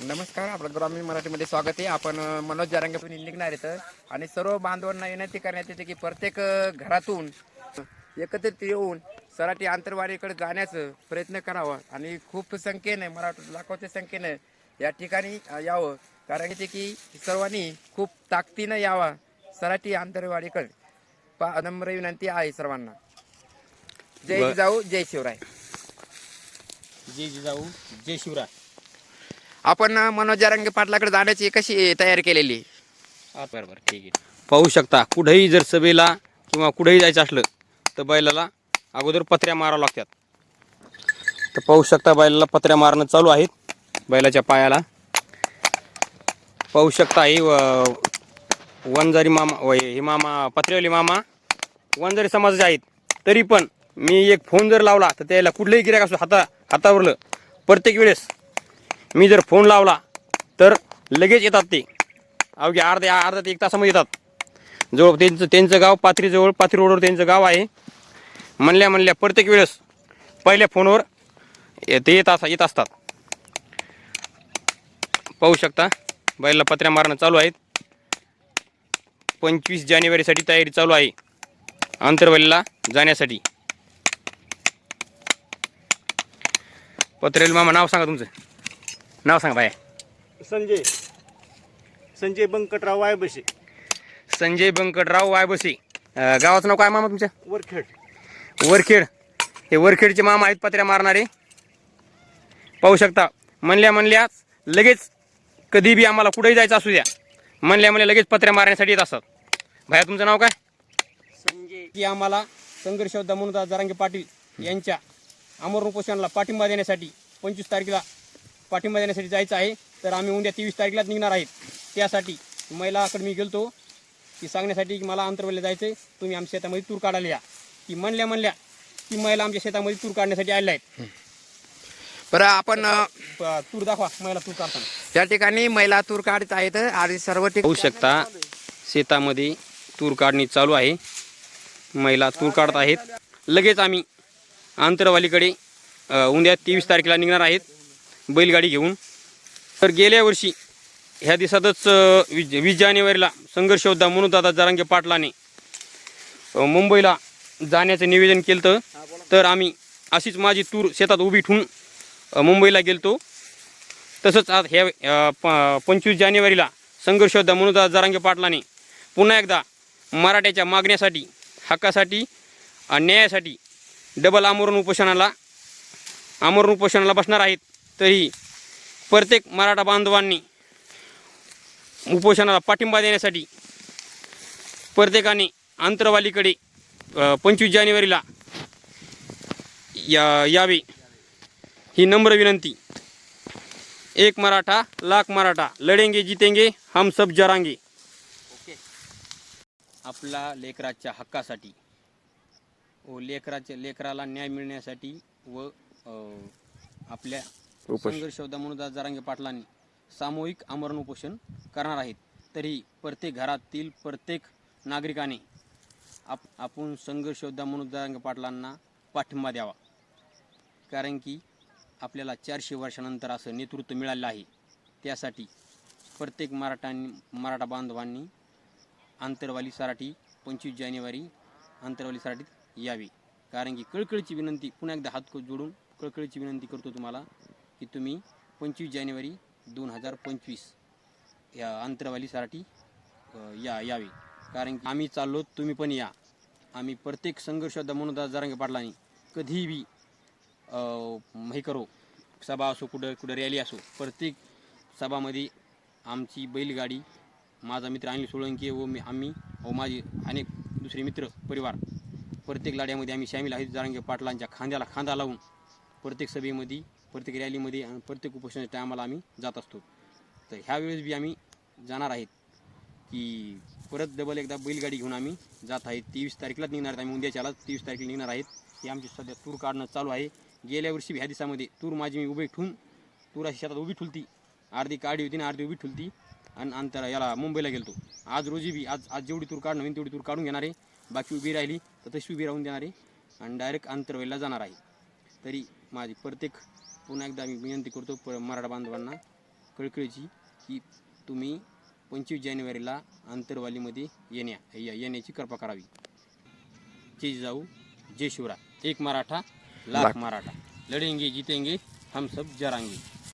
नमस्कार आपलं ग्रामीण मराठीमध्ये स्वागत आहे. आपण मनोज जारंगेतून निघणार आहेत आणि सर्व बांधवांना विनंती करण्यात येते की प्रत्येक घरातून एकत्रित येऊन सराठी आंतरवाडीकडे जाण्याचा प्रयत्न करावा. आणि खूप संख्येने मराठी लाखोच्या संख्येने या ठिकाणी यावं. कारण की की सर्वांनी खूप ताकदीनं यावा सराठी आंतरवाडीकडे. पा नम्र विनंती आहे सर्वांना. जय जाऊ जय शिवराय. जय जिजाऊ जय शिवराय. आपण अ, मनोज जारंगे पाटलाकडे जाण्याची कशी तयारी केलेली? आहे? बरं बरं ठीक आहे. पाहू शकता कुठेही जर सभेला किंवा कुठेही जायचं असलं तर बैलाला अगोदर पत्र्या मारावं लागतात. तर पाहू शकता बैलाला पत्र्या मारणं चालू आहेत बैलाच्या पायाला. पाहू शकता ही व- वंजारी मामा व हे मामा पत्र्यावली मामा वंजारी समाजाचे आहेत. तरी पण मी एक फोन जर लावला तर त्याला कुठलंही गिऱ्हाईक असो हाता हातावरलं प्रत्येक वेळेस मी जर फोन लावला तर लगेच येतात ते. अवघ्या अर्ध्या अर्धा ते एक तासामध्ये येतात. जवळ त्यांचं त्यांचं गाव पाथरीजवळ पाथरी रोडवर त्यांचं गाव आहे. म्हणल्या म्हणल्या प्रत्येक वेळेस पहिल्या फोनवर ये- ते येत असा येत असतात. पाहू शकता बैलला पत्र्या मारणं चालू आहेत. पंचवीस जानेवारीसाठी तयारी चालू आहे. आंतरवलीला जाण्यासाठी. पत्रेल मामा नाव सांगा तुमचं. नाव सांगा बाय संजय. संजय बंकटराव वायबशे. संजय बंकटराव वायबसी अं, गावाचं नाव काय मामा तुमच्या वरखेड. वरखेड. हे वरखेडचे मामा आहेत पत्र्या मारणारे. पाहू शकता म्हणल्या म्हणल्याच लगेच कधी बी आम्हाला कुठेही जायचं असू द्या. म्हणल्या म्हणल्या लगेच पत्र्या मारण्यासाठी येत असतात. भाया तुमचं नाव काय? संजय. की आम्हाला संघर्ष योद्धा म्हणून जरांगे पाटील यांच्या अमर उपोषणाला पाठिंबा देण्यासाठी पंचवीस तारखेला पाठिंबा देण्यासाठी जायचं आहे. तर आम्ही उद्या तेवीस तारखेला निघणार आहेत. त्यासाठी महिलाकडे मी गेलतो. की सांगण्यासाठी की मला अंतरवल्या जायचं आहे तुम्ही आमच्या शेतामध्ये तूर काढायला या. की म्हणल्या म्हणल्या की महिला आमच्या शेतामध्ये तूर काढण्यासाठी आलेल्या आहेत. बरं आपण प- तूर दाखवा महिला तूर काढताना. या ठिकाणी महिला तूर काढत आहेत. आणि सर्व पाहू ठिकाणी शकता शेतामध्ये तूर काढणी चालू आहे. महिला तूर काढत आहेत. लगेच आम्ही आंतरवालीकडे अ, उद्या तेवीस तारखेला निघणार आहेत. बैलगाडी घेऊन. तर गेल्या वर्षी ह्या दिवसातच वीज वीस जानेवारीला संघर्ष योद्धा म्हणून दादा जरांगे पाटलाने मुंबईला जाण्याचं निवेदन केलं तर आम्ही अशीच माझी तूर शेतात उभी ठेवून मुंबईला गेलतो. तसंच आज ह्या प पंचवीस जानेवारीला संघर्ष योद्धा म्हणून जरांगे पाटलाने पुन्हा एकदा मराठ्याच्या मागण्यासाठी हक्कासाठी न्यायासाठी डबल आमरण उपोषणाला आमरण उपोषणाला बसणार आहेत. तरी प्रत्येक मराठा बांधवांनी उपोषणाला पाठिंबा देण्यासाठी प्रत्येकाने आंतरवालीकडे पंचवीस जानेवारीला या यावे ही नम्र विनंती. एक मराठा लाख मराठा लढेंगे जितेंगे हम सब जरांगे. आपला लेकराच्या हक्कासाठी व लेकराच्या लेकराला न्याय मिळण्यासाठी व आपल्या आपल्या संघर्ष योद्धा म्हणून जारांगे पाटलांनी सामूहिक आमरण उपोषण करणार आहेत. तरी प्रत्येक घरातील प्रत्येक नागरिकाने आप आपण संघर्ष योद्धा म्हणून जारांगे पाटलांना पाठिंबा द्यावा. कारण की आपल्याला चारशे वर्षानंतर असं नेतृत्व मिळालं आहे. त्यासाठी प्रत्येक मराठांनी मराठा बांधवांनी आंतरवाली सराठी पंचवीस जानेवारी आंतरवाली सराठीत यावी. कारण की कळकळीची विनंती पुन्हा एकदा हात जोडून कळकळीची विनंती करतो तुम्हाला. की तुम्ही पंचवीस जानेवारी दोन हजार पंचवीस या अंतरवालीसाठी या यावे. कारण की आम्ही चाललो तुम्ही पण या. आम्ही प्रत्येक संघर्षोद्धा म्हणून जरांगे पाटलांनी. कधीही हे करो. सभा असो कुठं कुठं रॅली असो प्रत्येक सभामध्ये आमची बैलगाडी माझा मित्र अनिल सोळंकी व मी आम्ही व माझे अनेक दुसरे मित्र परिवार प्रत्येक लाड्यामध्ये आम्ही सामील आहेत जारांगे पाटलांच्या खांद्याला खांदा लावून प्रत्येक सभेमध्ये प्रत्येक रॅलीमध्ये आणि प्रत्येक उपोषणाच्या टायमाला आम्ही जात असतो. तर ह्यावेळेस बी आम्ही जाणार आहेत की परत डबल एकदा बैलगाडी घेऊन आम्ही जात आहेत. तेवीस तारखेलाच निघणार आहेत आम्ही उद्याच्याला तेवीस तारखेला निघणार आहेत. हे आमची सध्या तूर काढणं चालू आहे. गेल्या वर्षी ह्या दिवसामध्ये तूर माझी मी उभी ठेवून तूर अशी शेतात उभी ठुलती अर्धी काढी होती आणि अर्धी उभी ठुलती आणि अंतर याला मुंबईला गेलतो. आज रोजी बी आज आज जेवढी तूर काढणं होईल तेवढी तूर काढून घेणार आहे. बाकी उभी राहिली तर तशी उभी राहून देणार आहे. आणि डायरेक्ट अंतरवेला जाणार आहे. तरी माझी प्रत्येक पुन्हा एकदा मी विनंती करतो प मराठा बांधवांना कळकळीची की तुम्ही पंचवीस जानेवारीला आंतरवालीमध्ये येण्या या- येण्याची कृपा करावी. जय जाऊ जय शिवराय. एक मराठा लाख लाख. मराठा. लढेंगे जितेंगे हम सब जरांगे.